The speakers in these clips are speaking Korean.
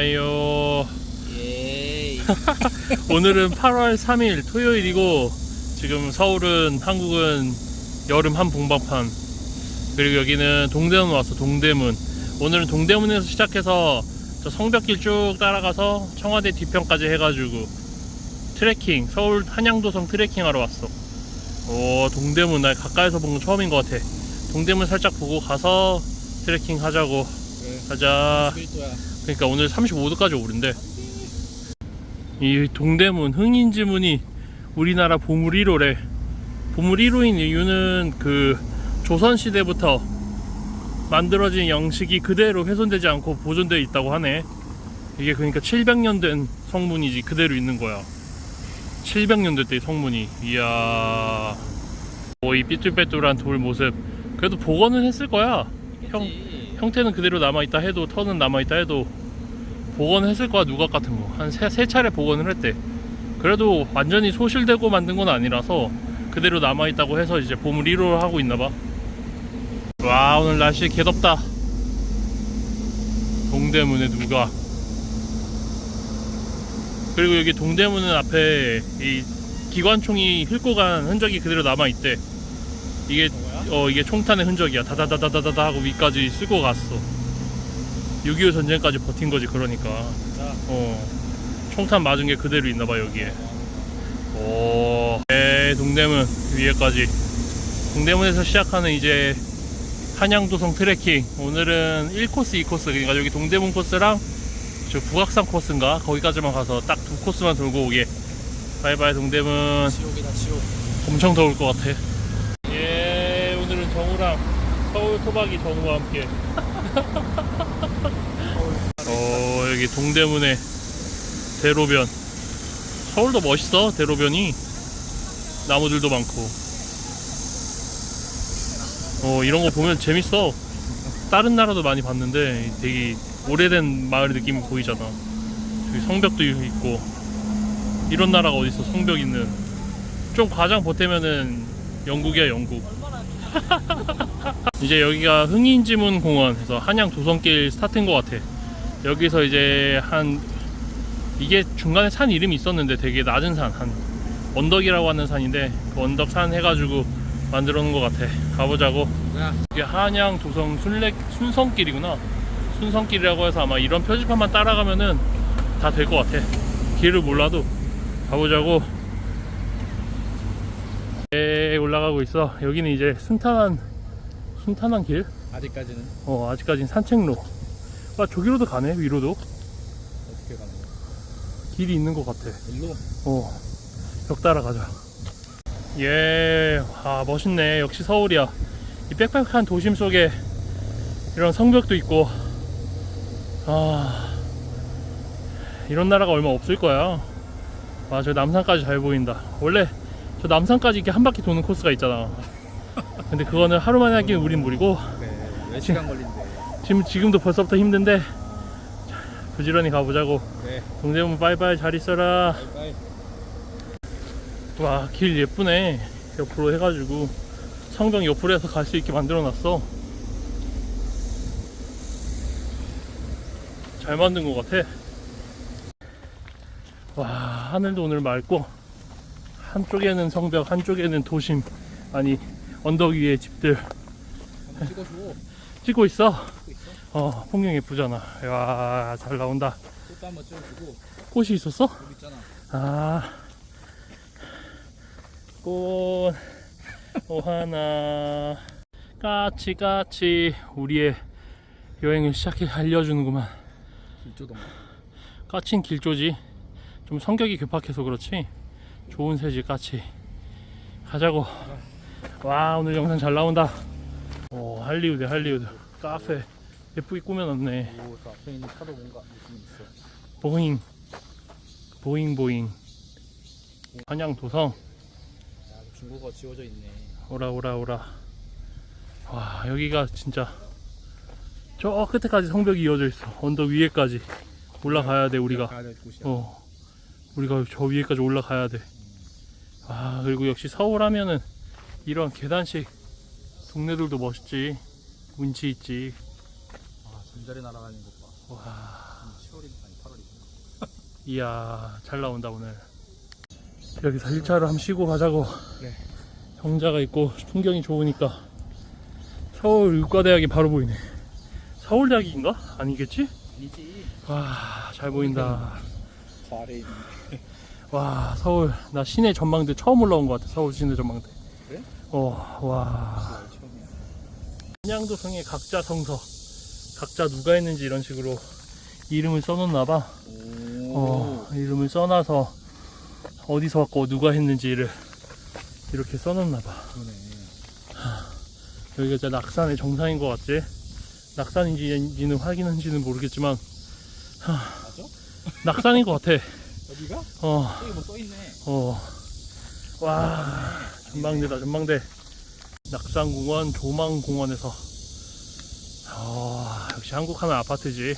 좋아요. 예. 오늘은 8월 3일 토요일이고 지금 서울은 한국은 여름 한 봉방판 그리고 여기는 동대문 왔어 동대문 오늘은 동대문에서 시작해서 저 성벽길 쭉 따라가서 청와대 뒤편까지 해가지고 트레킹 서울 한양도성 트레킹 하러 왔어 오 동대문 나 가까이서 본 건 처음인 것 같아 동대문 살짝 보고 가서 트레킹 하자고 그래. 가자 11도야. 그러니까 오늘 35도까지 오른대. 이 동대문 흥인지문이 우리나라 보물 1호래. 보물 1호인 이유는 그 조선시대부터 만들어진 양식이 그대로 훼손되지 않고 보존되어 있다고 하네. 이게 그러니까 700년 된 성문이지 그대로 있는 거야. 700년 됐대 성문이. 이야. 오, 이 삐뚤빼뚤한 돌 모습. 그래도 복원은 했을 거야. 형. 형태는 그대로 남아있다 해도 턴은 남아있다 해도 복원했을 거야 누각 같은 거. 한 세 세 차례 복원을 했대. 그래도 완전히 소실되고 만든 건 아니라서 그대로 남아있다고 해서 이제 보물 1호를 하고 있나봐. 와 오늘 날씨 개덥다. 동대문에 누가. 그리고 여기 동대문은 앞에 이 기관총이 훑고 간 흔적이 그대로 남아있대. 이게? 어 이게 총탄의 흔적이야. 다다다다다다 하고 위까지 쓰고 갔어 6.25 전쟁까지 버틴 거지 그러니까. 자, 어. 총탄 맞은 게 그대로 있나봐 여기에. 오. 네, 동대문 위에까지. 동대문에서 시작하는 이제 한양도성 트레킹. 오늘은 1코스 2코스. 그러니까 여기 동대문 코스랑 저 북악산 코스인가? 거기까지만 가서 딱 두 코스만 돌고 오게. 바이바이 동대문. 지옥이다 지옥. 엄청 더울 것 같아. 예, 오늘은 정우랑 서울 토박이 정우와 함께. 어, 여기 동대문에 대로변. 서울도 멋있어, 대로변이. 나무들도 많고. 어, 이런 거 보면 재밌어. 다른 나라도 많이 봤는데 되게 오래된 마을 느낌이 보이잖아. 여기 성벽도 있고. 이런 나라가 어딨어, 성벽 있는. 좀 과장 보태면은 영국이야 영국 이제 여기가 흥인지문 공원에서 한양 도성길 스타트인 것 같아. 여기서 이제 한 이게 중간에 산 이름이 있었는데 되게 낮은 산 한 언덕이라고 하는 산인데 그 언덕 산 해가지고 만들어 놓은 것 같아. 가보자고. 야, 이게 한양 도성 순례 순성길이구나. 순성길이라고 해서 아마 이런 표지판만 따라가면은 다 될 것 같아. 길을 몰라도. 가보자고. 에 올라가고 있어. 여기는 이제 순탄한 순탄한 길? 아직까지는 어 아직까진 산책로 아 저기로도 가네 위로도 어떻게 가는 거야? 길이 있는 것 같아 일로? 어 벽 따라가자 예, 아 멋있네. 역시 서울이야. 이 빽빽한 도심 속에 이런 성벽도 있고, 아 이런 나라가 얼마 없을 거야. 와, 저 남산까지 잘 보인다. 원래 저 남산까지 이렇게 한 바퀴 도는 코스가 있잖아. 근데 그거는 하루 만에 하기는 우린 무리고, 그래. 몇 시간 걸린대. 지금 지금도 벌써부터 힘든데 자, 부지런히 가보자고. 그래. 동대문 빠이빠이 잘 있어라. 바이바이. 와, 길 예쁘네. 옆으로 해가지고 성벽 옆으로 해서 갈 수 있게 만들어 놨어. 잘 만든 것 같아. 와, 하늘도 오늘 맑고, 한쪽에는 성벽, 한쪽에는 도심, 아니, 언덕 위에 집들. 찍어줘. 찍고 있어. 찍고 있어. 어, 풍경 예쁘잖아. 와, 잘 나온다. 꽃도 한번 찍어주고. 꽃이 있었어? 여기 있잖아. 아, 꽃, 오하나, 까치, 까치, 우리의 여행을 시작해 알려주는구만. 길조동가. 까치는 길조지. 좀 성격이 급박해서 그렇지. 좋은 새지, 까치. 가자고. 와, 오늘 영상 잘 나온다. 오, 할리우드, 할리우드. 카페. 예쁘게 꾸며놨네. 오, 저 앞에 있는 차도 뭔가 느낌이 있어. 보잉, 보잉, 보잉. 한양 도성. 야, 중국어 지워져 있네. 오라 오라 오라 와 여기가 진짜 저 끝에까지 성벽이 이어져 있어 언덕 위에까지 올라가야 돼 우리가 가야 될 곳이야. 어 우리가 저 위에까지 올라가야 돼아 그리고 역시 서울 하면은 이런 계단식 동네들도 멋있지 운치 있지 아, 잠자리 날아가는 것 봐. 와 10월이니까. 이야 잘 나온다 오늘 여기서 1차로 한번 쉬고 가자고 그래. 경자가 있고 풍경이 좋으니까 서울 의과대학이 바로 보이네 서울대학인가? 아니겠지? 아니지. 와 잘 보인다 저 아래에 있는. 와 서울 나 시내 전망대 처음 올라온 것 같아 서울 시내 전망대 그래? 어와 게 처음이야. 한양도성의 각자 성서 각자 누가 했는지 이런 식으로 이름을 써놓나봐 오. 어, 이름을 써놔서 어디서 왔고 누가 했는지를 이렇게 써놓나봐. 여기가 진짜 낙산의 정상인 것 같지? 낙산인지는 확인한지는 모르겠지만 맞아? 낙산인 것 같아 여기가? 어, 여기 뭐 써있네. 어. 와 전망대다 전망대. 낙산공원 조망공원에서. 아 역시 한국 하면 아파트지.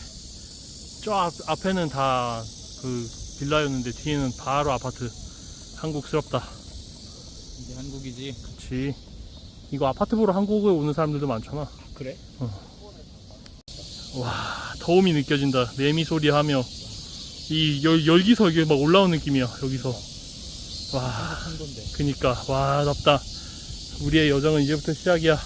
저 앞, 앞에는 다 그 빌라였는데 뒤에는 바로 아파트. 한국스럽다. 이게 한국이지. 그치. 이거 아파트 보러 한국에 오는 사람들도 많잖아. 그래? 와 더움이 느껴진다. 매미 소리 하며. 이 열, 열기서 이게 막 올라오는 느낌이야 여기서 와. 그니까. 와 덥다. 우리의 여정은 이제부터 시작이야.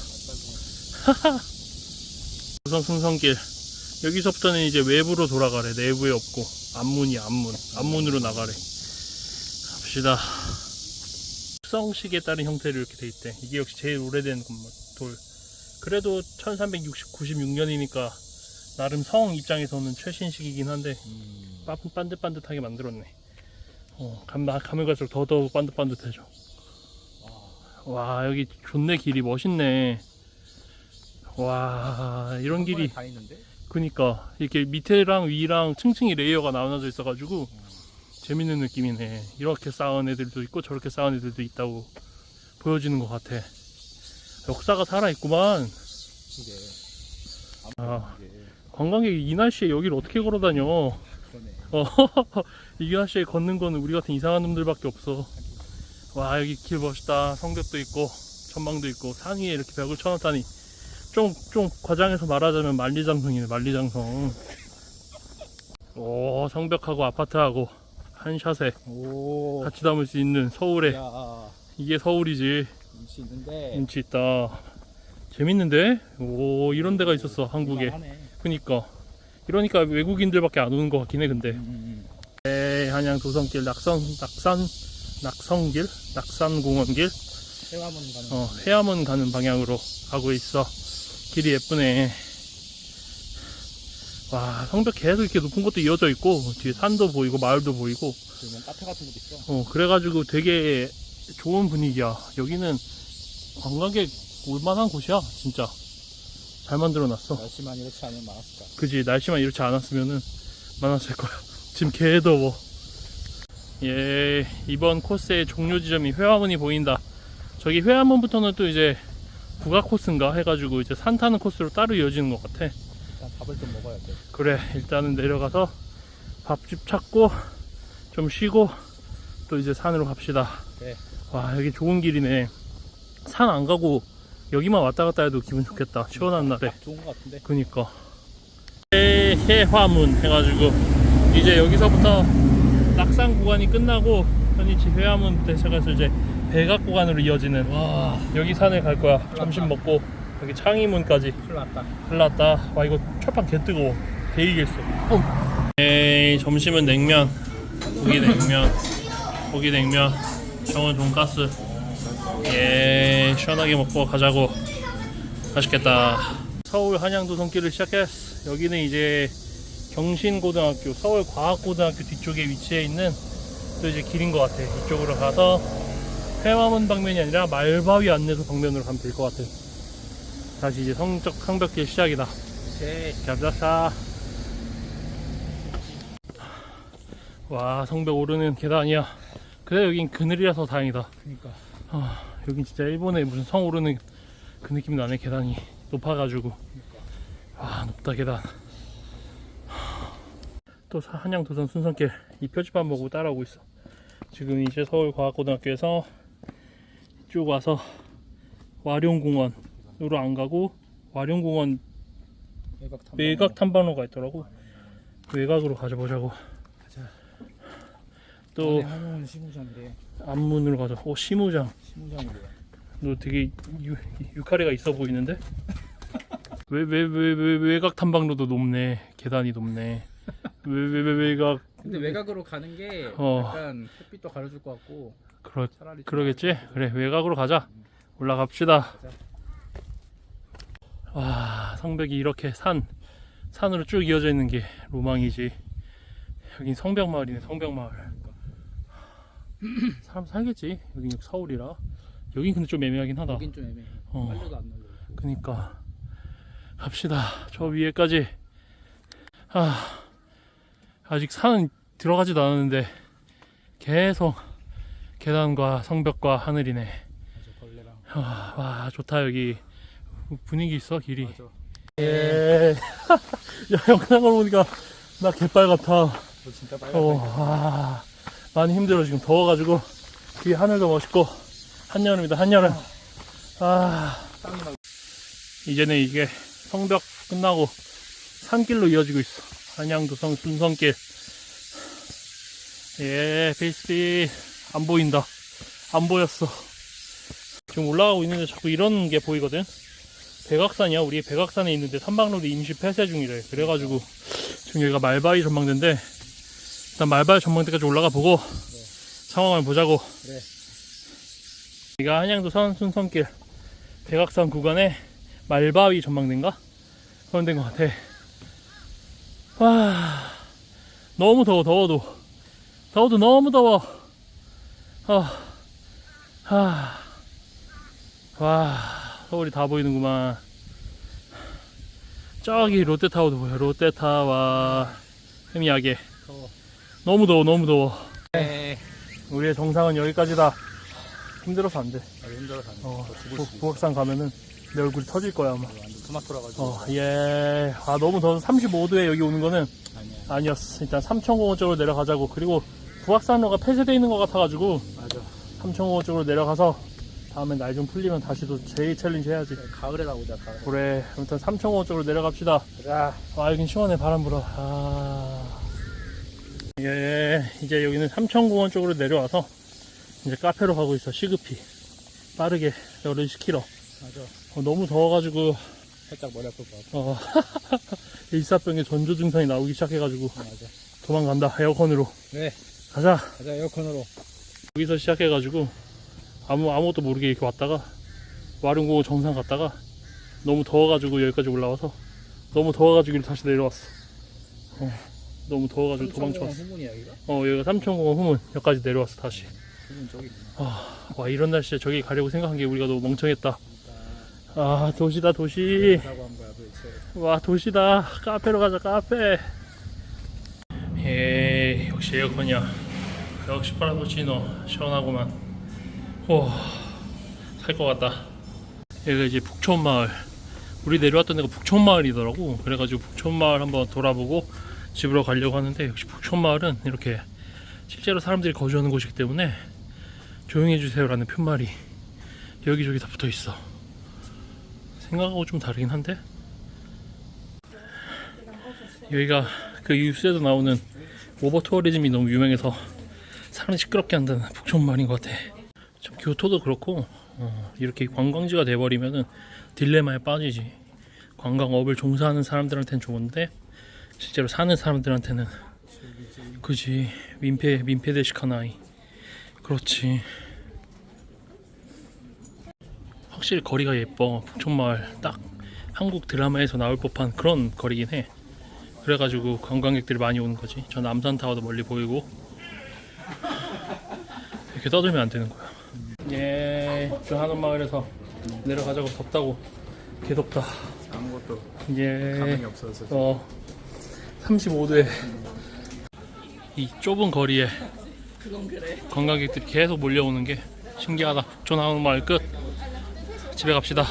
우선 순성길. 여기서부터는 이제 외부로 돌아가래. 내부에 없고. 앞문이 앞문. 앞문으로 나가래. 갑시다. 숙성식에 따른 형태로 이렇게 돼 있대. 이게 역시 제일 오래된 건물. 돌. 그래도 1396년이니까 나름 성 입장에서는 최신식이긴 한데 음. 빤- 반듯반듯하게 만들었네 어, 감, 가면 갈수록 더더욱 반듯반듯해져 와. 와 여기 좋네 길이 멋있네 와 이런 길이 다 있는데? 그니까 이렇게 밑에랑 위랑 층층이 레이어가 나눠져 있어가지고 재밌는 느낌이네 이렇게 쌓은 애들도 있고 저렇게 쌓은 애들도 있다고 보여지는 것 같아 역사가 살아있구만 그게. 아. 이게. 관광객이 이 날씨에 여기를 어떻게 걸어 다녀 그러네. 어, 이 날씨에 걷는 거는 우리 같은 이상한 놈들밖에 없어 와 여기 길 멋있다 성벽도 있고 전망도 있고 산 위에 이렇게 벽을 쳐놨다니 좀, 좀 과장해서 말하자면 만리장성이네 만리장성 오 성벽하고 아파트하고 한 샷에 오. 같이 담을 수 있는 서울에 야. 이게 서울이지 눈치 있는데. 운치 있다 재밌는데? 오 이런 데가 있었어 한국에. 그니까 이러니까 외국인들밖에 안 오는 것 같긴 해 근데. 음, 네, 한양 도성길 낙선 낙산 낙성길 낙산공원길. 해화문 가는. 어, 해암원 가는 방향으로 가고 있어. 길이 예쁘네. 와 성벽 계속 이렇게 높은 것도 이어져 있고 뒤에 산도 보이고 마을도 보이고. 뭐 카페 같은 것도 있어. 어 그래가지고 되게 좋은 분위기야. 여기는 관광객 올만한 곳이야 진짜 잘 만들어 놨어. 날씨만 이렇지 않으면 많았을까. 그지 날씨만 이렇지 않았으면은 많았을 거야. 지금 개 더워. 예 이번 코스의 종료 지점이 회화문이 보인다. 저기 회화문부터는 또 이제 국가 코스인가 해가지고 이제 산 타는 코스로 따로 이어지는 것 같아. 일단 밥을 좀 먹어야 돼. 그래 일단은 내려가서 밥집 찾고 좀 쉬고 또 이제 산으로 갑시다. 그래. 와 여기 좋은 길이네. 산 안 가고 여기만 왔다 갔다 해도 기분 좋겠다. 시원한 날에. 딱 좋은 것 같은데. 그니까. 해, 해화문 해가지고 이제 여기서부터 낙산 구간이 끝나고 현이치 해화문부터 시작해서 이제 백악 구간으로 이어지는 와. 여기 산을 갈 거야. 점심 먹고 여기 창의문까지. 큰일 났다. 큰일 났다. 와 이거 철판 개 뜨거워. 개이겠어 에이 점심은 냉면. 고기 냉면. 고기 냉면. 정은 돈가스 예 시원하게 먹고 가자고 맛있겠다 서울 한양도성길을 시작했어 여기는 이제 경신고등학교 서울과학고등학교 뒤쪽에 위치해 있는 또 이제 길인 것 같아 이쪽으로 가서 회화문 방면이 아니라 말바위 안내소 방면으로 가면 될 것 같아 다시 이제 성적 성벽길 시작이다 오케이. 감사합니다. 와 성벽 오르는 계단이야. 그래 여긴 그늘이라서 다행이다. 그니까. 아 여긴 진짜 일본에 무슨 성 오르는 그 느낌 나네 계단이 높아가지고. 와 높다 계단. 또 사- 한양 도선 순선길 이 표지판 보고 따라오고 있어. 지금 이제 서울과학고등학교에서 쭉 와서 와룡공원으로 안 가고 와룡공원 외곽 탐방. 외곽 탐방로가 있더라고. 외곽으로 가져보자고. 또 시무장인데 앞문으로 가자. 오 시무장. 시무장이래요. 너 되게 유, 유카리가 있어 보이는데? 왜 왜 왜 왜 외곽 탐방로도 높네. 계단이 높네. 왜 왜 왜 외곽 근데 외곽으로 가는 게 어. 약간 햇빛도 가려줄 것 같고 그렇 차라리 좀 그러겠지? 그래 외곽으로 가자. 올라갑시다. 와 성벽이 이렇게 산 산으로 쭉 이어져 있는 게 로망이지. 여긴 성벽 마을이네 성벽 마을. 사람 살겠지. 여긴 서울이라. 여긴 근데 좀 애매하긴 하다. 여긴 좀 애매해. 어. 빨려도 안 날려. 그니까 갑시다 저 위에까지 아 아직 산은 들어가지도 않았는데 계속 계단과 성벽과 하늘이네. 아, 와 좋다 여기 분위기 있어 길이 맞아. 예. 야 영상을 보니까 나 개빨 같아 너 진짜 빨갛다. 어, 와, 많이 힘들어 지금 더워가지고 뒤에 하늘도 멋있고 한여름이다 한여름 아. 이제는 이게 성벽 끝나고 산길로 이어지고 있어. 한양도성 순성길. 예, 페이스비 안 보인다. 안 보였어. 지금 올라가고 있는데 자꾸 이런 게 보이거든. 백악산이야. 우리 백악산에 있는데 삼방로드 임시 폐쇄 중이래. 그래가지고 지금 여기가 말바위 전망대인데 일단 말바위 전망대까지 올라가 보고 상황을 보자고. 그래. 여기가 한양도선 순성길 백악산 구간에 말바위 전망대인가? 그런 데인 것 같아. 와, 너무 더워, 더워도. 더워도 너무 더워. 아, 아, 와, 서울이 다 보이는구만. 저기 롯데타워도 보여, 롯데타워. 희미하게. 더워. 너무 더워, 너무 더워. 네. 우리의 정상은 여기까지다. 힘들어서 안 돼. 아, 힘들어서 안 돼. 어, 부. 부엌산 가면은 내 얼굴이 터질 거야, 아마. 완전 토마토라 가지고. 어, 예. 아, 너무 더워서 35도에 여기 오는 거는 아니야. 아니었어. 일단 삼천공원 쪽으로 내려가자고. 그리고 부학산로가 폐쇄되어 있는 것 같아가지고 맞아. 삼천공원 쪽으로 내려가서 다음에 날 좀 풀리면 다시 또 제이 챌린지 해야지. 가을에 나오자 가을. 그래. 아무튼 삼천공원 쪽으로 내려갑시다. 자. 와, 여긴 시원해. 바람 불어. 아. 예, 이제 여기는 삼천공원 쪽으로 내려와서 이제 카페로 가고 있어. 시급히. 빠르게 열을 식히러. 맞아. 어, 너무 더워가지고 살짝 머리 아플 것 같아. 어, 일사병에 전조 증상이 나오기 시작해가지고 어, 맞아. 도망간다 에어컨으로 네. 가자 가자 에어컨으로. 여기서 시작해가지고 아무 아무것도 모르게 이렇게 왔다가 와룡공원 정상 갔다가 너무 더워가지고 여기까지 올라와서 너무 더워가지고 다시 내려왔어 어, 너무 더워가지고 도망쳐 왔어. 후문이야 여기가? 어 여기가 삼천공원 후문. 여기까지 내려왔어 다시. 후문 저기 있구나. 아, 와 이런 날씨에 저기 가려고 생각한 게 우리가 너무 멍청했다. 아 도시다 도시. 와 도시다. 카페로 가자 카페. 예 역시 에어컨이야. 역시 파라도치노. 시원하구만. 와살 것 같다. 여기가 이제 북촌마을. 우리 내려왔던 데가 북촌마을이더라고. 그래가지고 북촌마을 한번 돌아보고 집으로 가려고 하는데 역시 북촌마을은 이렇게 실제로 사람들이 거주하는 곳이기 때문에 조용히 해주세요 라는 푯말이 여기저기 다 붙어 있어 생각하고 좀 다르긴 한데 여기가 그 뉴스에도 나오는 오버 투어리즘이 너무 유명해서 사람이 시끄럽게 한다는 북촌마을인 것 같아. 참 교토도 그렇고 어, 이렇게 관광지가 돼버리면은 딜레마에 빠지지. 관광업을 종사하는 사람들한테는 좋은데 실제로 사는 사람들한테는 그지 민폐 민폐 대식하나이. 그렇지. 확실히 거리가 예뻐. 북촌마을 딱 한국 드라마에서 나올 법한 그런 거리긴 해. 그래가지고 관광객들이 많이 오는 거지. 저 남산타워도 멀리 보이고 이렇게 떠들면 안 되는 거야. 예, 저 한옥 마을에서 내려가자고 덥다고 개 덥다. 아무것도 예, 감흥이 없어서. 어 35도에 이 좁은 거리에 관광객들이 계속 몰려오는 게 신기하다. 북촌 한옥마을 끝. 집에 갑시다.